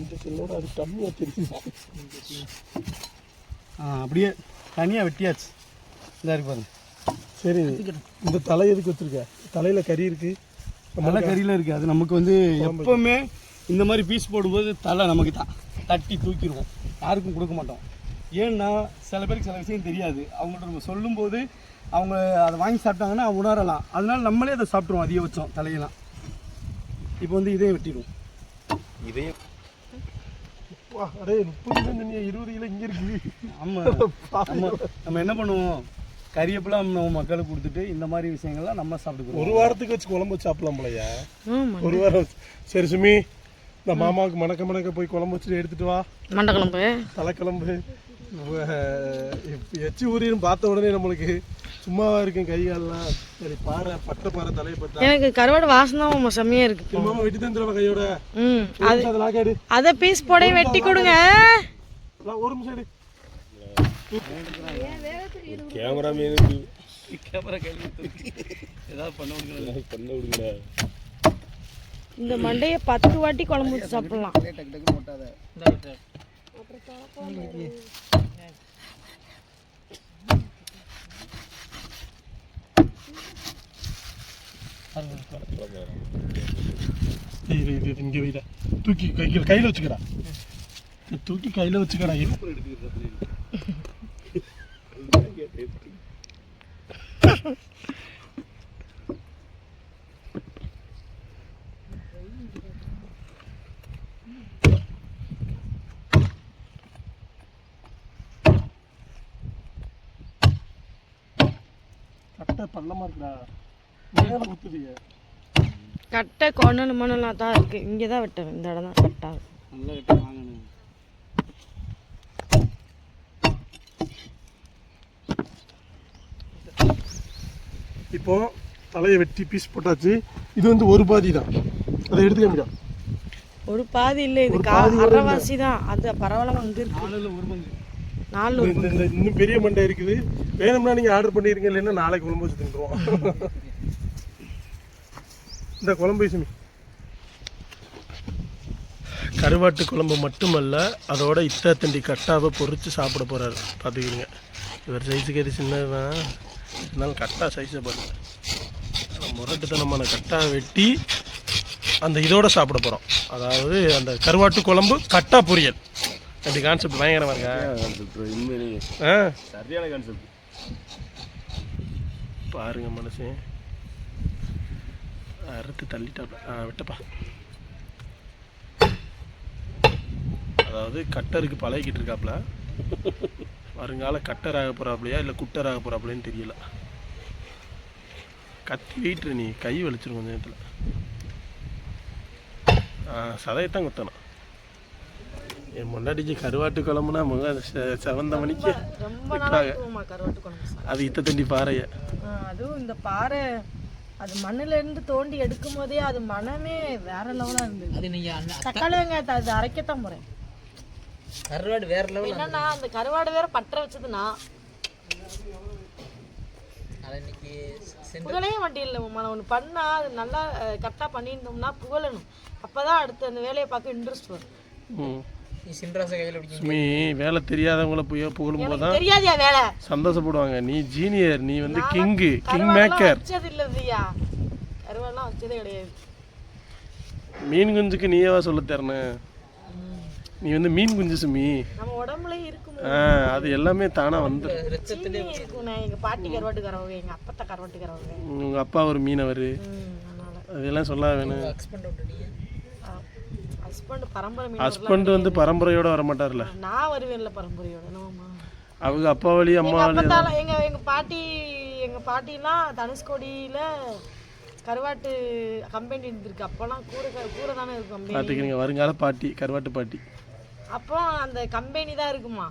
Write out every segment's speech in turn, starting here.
இந்த செல்லோட அது கம்மியாக தெரியுது ஆ அப்படியே தனியாக வெட்டியாச்சு. இதாக இருக்கு பாருங்க. சரி இந்த தலை எதுக்கு வச்சிருக்க? தலையில கறி இருக்கு. தலை கறியில் இருக்குது அது நமக்கு வந்து எப்போவுமே இந்த மாதிரி பீஸ் போடும்போது தலை நமக்கு தான். தட்டி தூக்கிடுவோம். யாருக்கும் கொடுக்க மாட்டோம். ஏன்னா சில பேருக்கு சில விஷயம் தெரியாது. அவங்கள்ட்ட நம்ம சொல்லும்போது அவங்க அதை வாங்கி சாப்பிட்டாங்கன்னா உணரலாம். அதனால நம்மளே அதை சாப்பிட்ருவோம் அதிகபட்சம் தலையெல்லாம். இப்போ வந்து இதே வெட்டிடுவோம். இதையும் அடே முப்பது இருபது கிலோ இங்க இருக்கு. ஆமாம் நம்ம நம்ம என்ன பண்ணுவோம்? கறியப்பெல்லாம் நம்ம மக்களுக்கு கொடுத்துட்டு இந்த மாதிரி விஷயங்கள்லாம் நம்ம சாப்பிட்டுக்கிறோம் ஒரு வாரத்துக்கு வச்சு குழம்பு வச்சு சாப்பிடலாம் போலயா. ஒரு வாரம். சரி சுமி இந்த மாமாவுக்கு மணக்க மணக்க போய் குழம்பு வச்சுட்டு எடுத்துட்டு வா. மண்டக்குழம்பு. தலைக்கிழம்பு. எச்சி ஊரின்னு பார்த்த உடனே நம்மளுக்கு சும்மாவா இருக்கும் கை கால்லாம் சரி பாறை பட்டை பாறை தலையை பட்டா எனக்கு கருவாடு வாசனை தான் செம்மையாக இருக்கு. மாமா வெட்டி தந்துடுவா கையோட. ம் அதை லாக்காடு அதை பீஸ் போட வெட்டி கொடுங்க. ஒரு நிமிஷம் எடு கேமராமேனுக்கு கேமரா கையில் ஏதாவது பண்ண பண்ண விடுங்க இந்த மண்டையை பத்து வாட்டி குழம்பு ஊற்றி சாப்பிடலாம். இங்கே வைடா. தூக்கி கையில் கையில் வச்சுக்கடா. தூக்கி கையில் வச்சுக்கடா இரு. கட்டை பள்ளமா இருக்குடா. மேலே ஊத்துதிய கட்டை கொண்டனு மணலாம் தான் இருக்குது இங்கே தான் வெட்டணும். இந்த இடம் தான் கட்டாகும் நல்லா வெட்ட வாங்கணும். இப்போ தலையை வெட்டி பீஸ் போட்டாச்சு. இது வந்து ஒரு பாதி தான். அதை எடுத்துக்க முடியாது ஒரு பாதி இல்லை இது கா அரைவாசி தான். அது இருக்கு. நாளில் ஒரு பங்கு. நாலு இந்த இந்த இன்னும் பெரிய மண்டை இருக்குது. வேணும்னா நீங்கள் ஆர்டர் பண்ணிருங்க இல்லைன்னா நாளைக்கு குழம்பு வச்சு தின்றுவோம். இந்த குழம்பு சுமி கருவாட்டு குழம்பு மட்டுமல்ல அதோட இத்தாத்தண்டி கட்டாவை பொரிச்சு சாப்பிட போறாரு. பார்த்துக்கிறீங்க. இவர் சைஸுக்கு அது சின்னதுதான் இருந்தாலும் கட்டா சைஸை பாருங்க. முரட்டுத்தனமான கட்டா வெட்டி அந்த இதோட சாப்பிட போகிறோம் அதாவது அந்த கருவாட்டு குழம்பு கட்டா பொரியல். அப்படி கான்செப்ட் பயங்கரமா இருக்கா? ஆ? சரியான கான்செப்ட் பாருங்க மனுஷன் அறுத்து தள்ளிட்டாப்ல. ஆ விட்டப்பா. அதாவது கட்டருக்கு பழகிக்கிட்டு இருக்காப்ல. வருங்கால கட்டர் ஆக போறாப்லையா இல்லை குட்டர் ஆக போறாப்லைன்னு தெரியல. கத்தி வெயிட்ரு நீ கை வலிச்சிரும் கொஞ்ச நேரத்தில். சதையத்தான் குத்தணும். என் முன்னாடிக்கு கருவாட்டு குழம்புனா முக செவந்த மணிக்கு. அது இத்த தண்டி பாறையை. அதுவும் இந்த பாறை அது மண்ணுல இருந்து தோண்டி எடுக்கும் போதே அது மனமே வேற லெவலா இருந்தது. அது நீங்க தக்காளி வெங்காயத்தை அது அரைக்கத்தான் போறேன். கருவாடு வேற லெவல் என்னன்னா அந்த கருவாடு வேற பற்ற வச்சதுன்னா அதை இன்னைக்கு சென்று புகழே வண்டி இல்லை நம்ம ஒன்று பண்ணா அது நல்லா கரெக்டாக பண்ணியிருந்தோம்னா புகழணும். அப்பதான் அடுத்து அந்த வேலையை பார்க்க இன்ட்ரெஸ்ட் வரும். சுமி வேலை தெரியாதவங்கள போய் புகழும் போது தான் சந்தோஷப்படுவாங்க. நீ ஜீனியர் நீ வந்து கிங்கு கிங் மேக்கர். மீன் குஞ்சுக்கு நீயவா சொல்ல தரணும் நீ வந்து மீன் குஞ்சு சுமி. அது எல்லாமே தானா வந்து உங்க அப்பா ஒரு மீனவர். அதெல்லாம் சொல்ல வேணும் ஹஸ்பண்ட் பரம்பரை மீன் ஹஸ்பண்ட் வந்து பரம்பரையோட வர மாட்டார்ல நான் வருவேன்ல பரம்பரையோட அவங்க அப்பா வழி அம்மா வழி எங்க எங்க பாட்டி எங்க பாட்டிலாம் தனுஷ்கோடியில கருவாட்டு கம்பெனி இருந்திருக்கு. அப்போலாம் கூரை க- கூரை தானே இருக்கும் கம்பெனி. பார்த்துக்கிறீங்க வருங்கால பாட்டி கருவாட்டு பாட்டி. அப்போ அந்த கம்பெனி தான் இருக்குமா?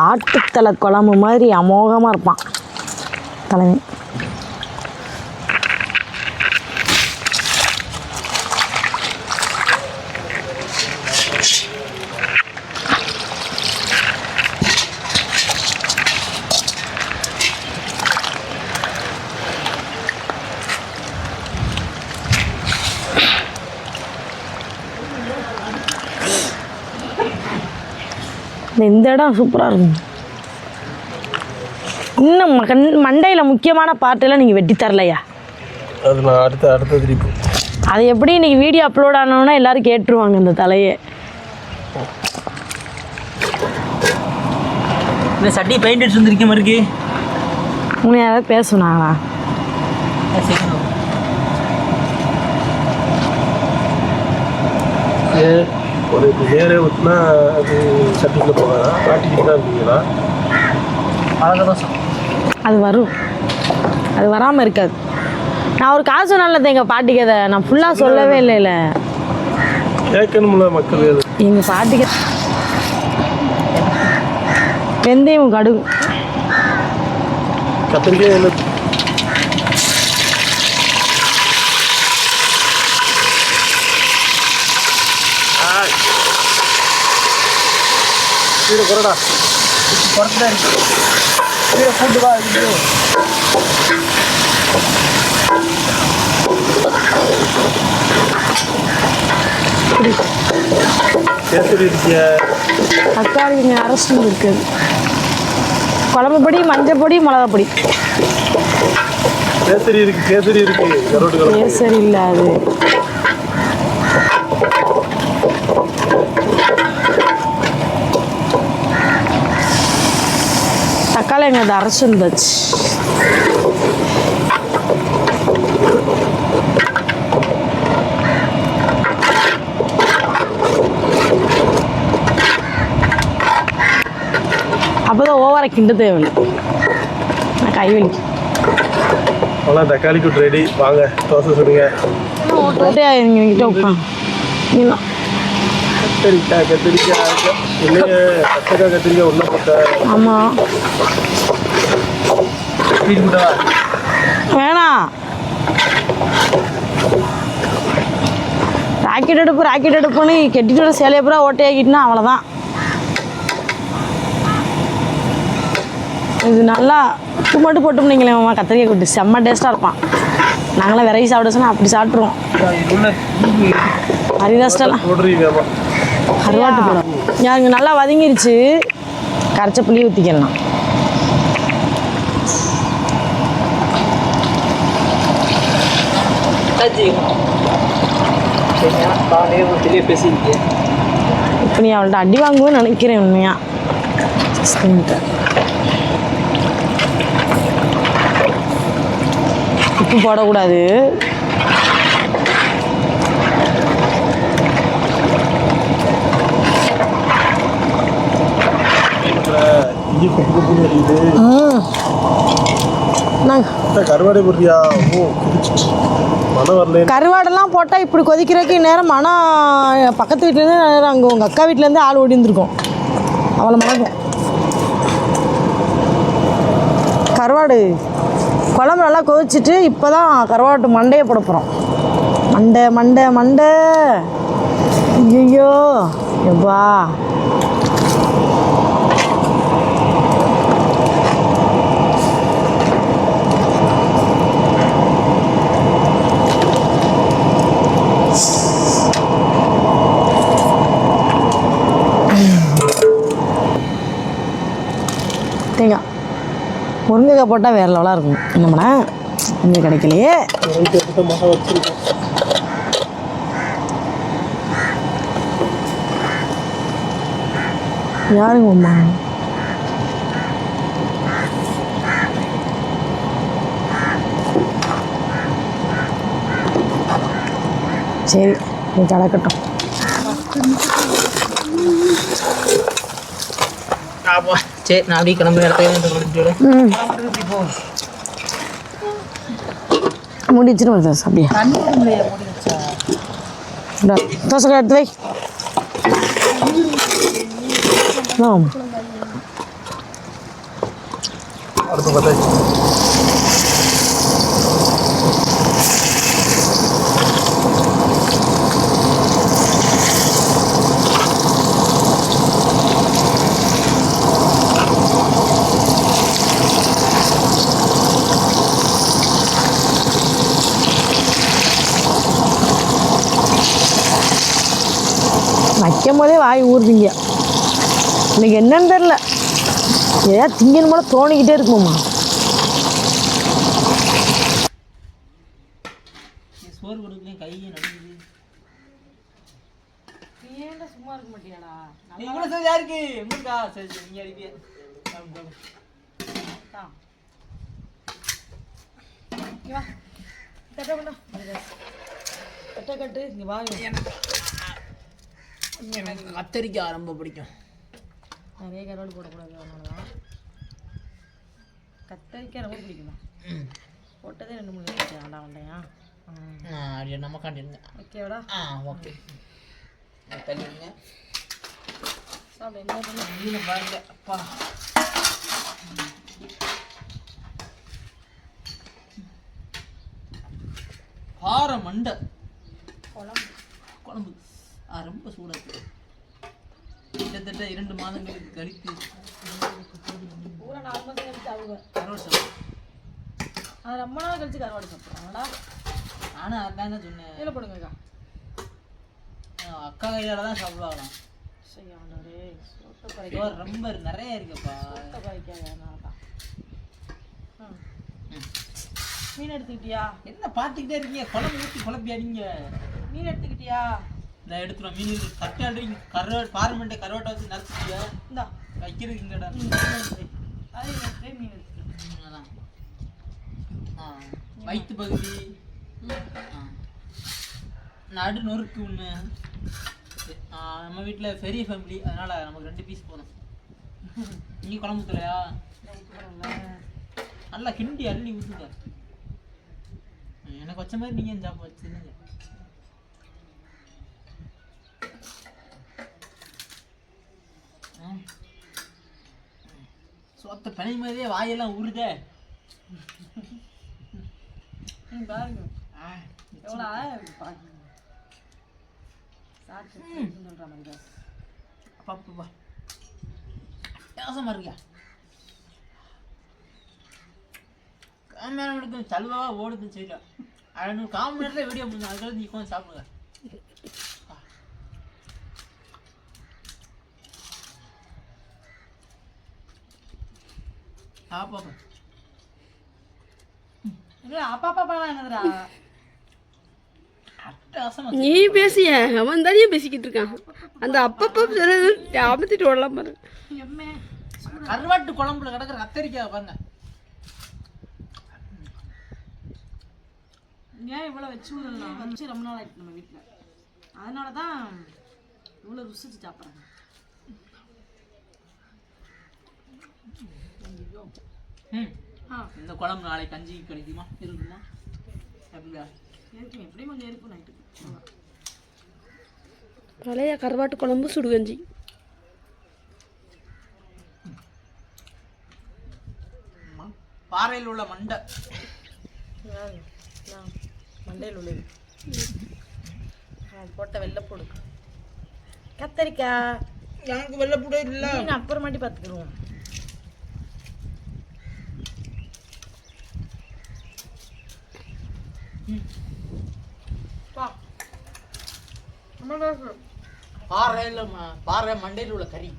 ஆட்டுத்தலை குழம்பு மாதிரி அமோகமாக இருப்பான். தலைமை. இந்த இடம் சூப்பராக இருக்கும். இன்னும் கண் மண்டையில் முக்கியமான பார்ட்டெல்லாம் நீங்கள் வெட்டி தரலையா? அது நான் அடுத்த அடுத்த திருப்பி. அது எப்படி இன்னைக்கு வீடியோ அப்லோட் ஆனோன்னா எல்லாரும் கேட்டுருவாங்க இந்த தலையை. இந்த சட்டி பெயிண்ட் அடிச்சு வந்துருக்க மாதிரி இருக்கு. உன்னை யாராவது பேசுனாங்களா? ஒரு நேரே ஊற்றினா அது சட்டிக்குள்ள போகாதா? ஆட்டிக்கிட்டு தான் இருக்கீங்களா? அது வரும். அது வராமல் இருக்காது. நான் ஒரு காசு நல்லது எங்கள் பாட்டிக்கு அதை நான் ஃபுல்லாக சொல்லவே இல்லைல்ல கேட்கணும்ல மக்கள் எங்கள் பாட்டிக்கு வெந்தயம் கடுகு. கத்திரிக்காய் குறடா. குறைச்சி இருக்கு. கீழே இது கேசரி இருக்கிய தக்காளி கொஞ்சம் அரசு இருக்குது குழம்பு பொடி மஞ்சள் பொடி மிளகா பொடி கேசரி இருக்கு கேசரி இருக்கு கேசரி இல்லை அது தக்காளி எங்க அது அரைச்சு இருந்துச்சு அப்போதான் ஓவரா கிண்ட தேவையில்லை நான் கை வலிக்கும் அவ்வளோ தக்காளி கூட்டு ரெடி வாங்க தோசை சுடுங்க ஓட்டுட்டே எங்ககிட்ட உட்காந்து கத்திரிக்காய் கத்திரிக்காய் போட்ட ஆமாம் வேணாம் ராக்கெட் எடுப்பு ராக்கெட் எடுப்புன்னு கெட்டிட்டு சேலையை பூரா ஓட்டையாக்கிட்டுனா அவ்வளோதான் இது நல்லா உப்பு மட்டும் போட்டோம்னீங்களே மாமா கத்திரிக்காய் கூட்டு. செம்ம டேஸ்ட்டாக இருப்பான். நாங்களாம் விரைவி சாப்பிட சொன்னால் அப்படி சாப்பிட்ருவோம் ஹரிதாஸ்டெல்லாம். கருவாட்டு போடும் யாருங்க நல்லா வதங்கிருச்சு. கரைச்ச புளி ஊற்றிக்கலாம் இப்போ நீ அவள்கிட்ட அடி வாங்குவேன்னு நினைக்கிறேன் ஜஸ்மின்கிட்ட உப்பு போடக்கூடாது. அத்தை, கருவாடை ஓ கருவாடெல்லாம் போட்டால் இப்படி கொதிக்கிறதுக்கு நேரம் மனம் பக்கத்து வீட்டிலேருந்து அங்கே உங்கள் அக்கா வீட்டிலேருந்து ஆள் ஓடி இருந்திருக்கும் அவ்வளோ மணக்கும். கருவாடு குழம்பு நல்லா கொதிச்சிட்டு இப்போ தான் கருவாட்டு மண்டையை போட போகிறோம் மண்டை மண்டை மண்டை. ஐயோ எப்பா. முருங்கைக்காய் போட்டால் வேறு லெவலாக இருக்கும். என்ன பண்ண? இங்கே கிடைக்கலையே. யாருங்க அம்மா சரி நீ கிடக்கட்டும் ஆப்பா சரி நான் அப்படியே கிளம்புற இடத்துல முடிச்சிடும் முடிச்சிட்டு அப்படியே தோசை எடுத்து வை. ஆம் அடுத்து பார்த்தாச்சு வைக்கும் போதே வாய் ஊறுதுங்க. இன்னைக்கு என்னன்னு தெரில ஏதாவது திங்கன்னு போல தோணிக்கிட்டே இருக்குமாம்மா. சோறு கொடுக்கலையும் கையை நடுங்குது? ஏன்டா சும்மா இருக்க மாட்டியாடா? நீ இவ்வளோ சரி யாருக்கு? எங்களுக்கா சரி சரி நீங்க அடிப்பிய? இங்க வா கொண்டா கட்ட கட்டு. இங்க வா எனக்கு கத்தரிக்காய் ரொம்ப பிடிக்கும். நிறைய கருவாடு போடக்கூடாது அதனாலதான். கத்தரிக்காய் ரொம்ப பிடிக்குமா? ம் போட்டதே ரெண்டு மூணு ஆண்டா வண்டையா ஆ அப்படியே நம்ம காண்டிருங்க ஓகேவாடா ஆ ஓகே. தள்ளிடுங்க என்ன பண்ண? பாருங்க. அப்பா. பாறை மண்டை. குழம்பு. குழம்பு. ரொம்ப சூடாக இருக்கு. கிட்டத்தட்ட இரண்டு மாதங்களுக்கு கழித்து சாப்பிடும் அது ரொம்ப நாள் கழிச்சு கருவாடு சாப்பிட்றாங்கடா நானும் அதாங்க சொன்னேன். கீழே போடுங்கக்கா அக்கா. கையால தான் சாப்பிடுவாங்களாம். ரொம்ப நிறைய இருக்குப்பா. மீன் எடுத்துக்கிட்டியா? என்ன பார்த்துக்கிட்டே இருக்கீங்க? குழம்பு ஊற்றி குழம்பி அடிங்க மீன் எடுத்துக்கிட்டியா? இந்த எடுத்துருவோம் மீன் கட்டாடி கருவாடு பார்மெண்ட்டை கருவாட்டை வச்சு நறுச்சிட்டியா இந்தா. எடுத்து அது மீன் அதான். ஆ. வயிற்று பகுதி. ஆ. நடு நொறுக்கு ஒன்று நம்ம வீட்டில் பெரிய ஃபேமிலி அதனால நமக்கு ரெண்டு பீஸ் போதும். நீ குழம்பு ஊற்றலையா நல்லா கிண்டி அள்ளி ஊற்றுங்க எனக்கு வச்ச மாதிரி நீங்கள் சாப்பிட வச்சுருங்க சோத்த பனை மாதிரியே வாயெல்லாம் உருதே பாருங்க. ஆ, எவ்வளோ சொல்கிற மாதிரி அப்பா அப்பா வித்தியாசமா இருக்கியா? கேமரா எடுக்கும் சல்வாவா ஓடுது சரியா அழகு காமன் நேரத்தில் வீடியோ முடிஞ்சு அதுக்காக நீ உட்காந்து சாப்பிடுங்க. இல்லை அப்பா அப்பா என்னதுடா நீ பேசிய அவன் தானே பேசிக்கிட்டு இருக்கான். அந்த அப்பப்போ சொன்னது ஞாபகத்திட்டு ஓடலாம் பாரு. கருவாட்டு குழம்புல கிடக்குற கத்தரிக்காய் பாருங்க. ஏன் இவ்வளோ வச்சு வச்சு ரொம்ப நாள் ஆயிட்டு நம்ம வீட்டில் அதனால தான் இவ்வளோ ருசிச்சு சாப்பிட்றாங்க. ம். ஆ. இந்த குழம்பு நாளைக்கு கஞ்சி கிடைக்குமா? இருக்குமா? அப்படியா இருக்கும் எப்படியும் கொஞ்சம் இருக்கும் நைட்டுக்கு. பழைய கருவாட்டு குழம்பு சுடுகஞ்சி. பாறையில் உள்ள மண்டை. மண்டையில் உள்ளது. போட்ட வெள்ளைப்பூடு கத்தரிக்காய். எனக்கு வெள்ளப்பூடே இல்லை. அப்புறமாட்டி பார்த்துக்குருவோம். பாறையில் ம- பாறை மண்டையில் உள்ள கறி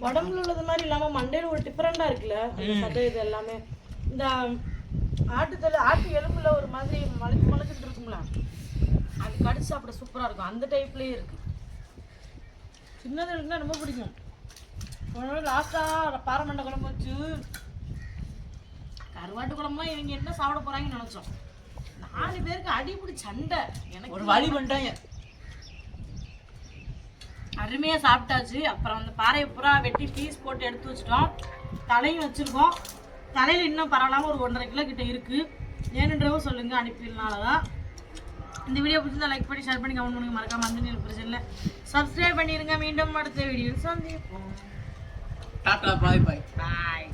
உடம்புல உள்ளது மாதிரி இல்லாம மண்டையில ஒரு டிஃபரெண்டா இருக்குல்ல? சதை இது எல்லாமே. இந்த ஆட்டுத்தலை ஆட்டு எலும்புல ஒரு மாதிரி மலைக்கு மலைக்கிட்டு இருக்கும்ல? அது கடிச்சு சாப்பிட சூப்பரா இருக்கும். அந்த டைப்லயே இருக்கு. சின்னது இருக்குன்னா ரொம்ப பிடிக்கும். ஒரு நாள் பாறை மண்டை குழம்பு வச்சு கருவாட்டு குழம்புமா இவங்க என்ன சாப்பிட போறாங்கன்னு நினைச்சோம். நாலு பேருக்கு அடிப்படி சண்டை. எனக்கு ஒரு வழி பண்ணிட்டாங்க அருமையா சாப்பிட்டாச்சு. அப்புறம் அந்த பாறையை பூரா வெட்டி பீஸ் போட்டு எடுத்து வச்சிட்டோம். தலையும் வச்சிருக்கோம். தலையில இன்னும் பரவாயில்லாம ஒரு ஒன்றரை கிலோ கிட்ட இருக்கு. ஏனுன்றவும் சொல்லுங்க அனுப்பிடனாலதான் இந்த வீடியோ பிடிச்சிருந்தா லைக் பண்ணி ஷேர் பண்ணி கமெண்ட் பண்ணுங்க. மறக்காம அந்த நீங்க பிரச்சனை சப்ஸ்கிரைப் பண்ணிருங்க. மீண்டும் அடுத்த வீடியோ சந்திப்போம். பாய் பாய்